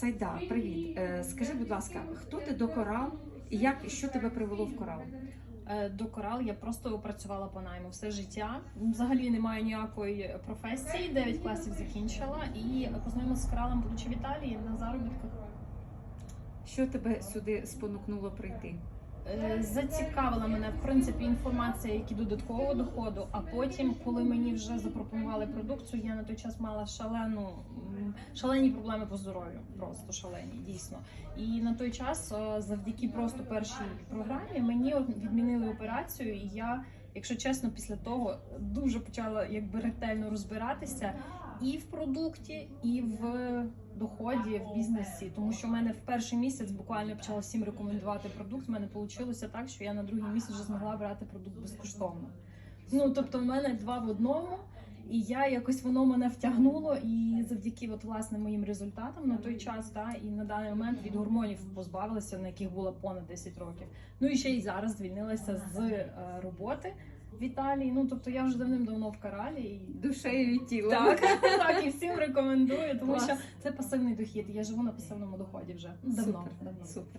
Сайда, привіт. Е, Скажи, будь ласка, хто ти до корал і як що тебе привело в корал? Е, До корал я просто працювала по найму все життя. Взагалі немає ніякої професії. 9 класів закінчила і познайомилася з коралом, будучи в Італії на заробітках. Що тебе сюди спонукнуло прийти? Е, Зацікавила мене в принципі інформація, як і додаткового доходу. А потім, коли мені вже запропонували продукцію, я на той час мала шалену шалені проблеми по здоров'ю, просто шалені, дійсно. І на той час, е, завдяки просто першій програмі, мені відмінили операцію, і я, якщо чесно, після того дуже почала якби ретельно розбиратися і в продукті, і в доході в бізнесі, тому що в мене в перший місяць буквально почала всім рекомендувати продукт. У мене вийшло так, що я на другий місяць вже змогла брати продукт безкоштовно. Ну тобто, в мене два в одному. І я якось воно мене втягнуло, і завдяки от, власне моїм результатам на той час, та і на даний момент від гормонів позбавилася, на яких було понад 10 років. Ну і ще й зараз звільнилася з е, роботи в Італії. Ну тобто я вже давним-давно в каралі. І... Душею і тілом. Так, так, і всім рекомендую, тому Клас. що це пасивний дохід. Я живу на пасивному доході вже давно. Супер, давно. супер.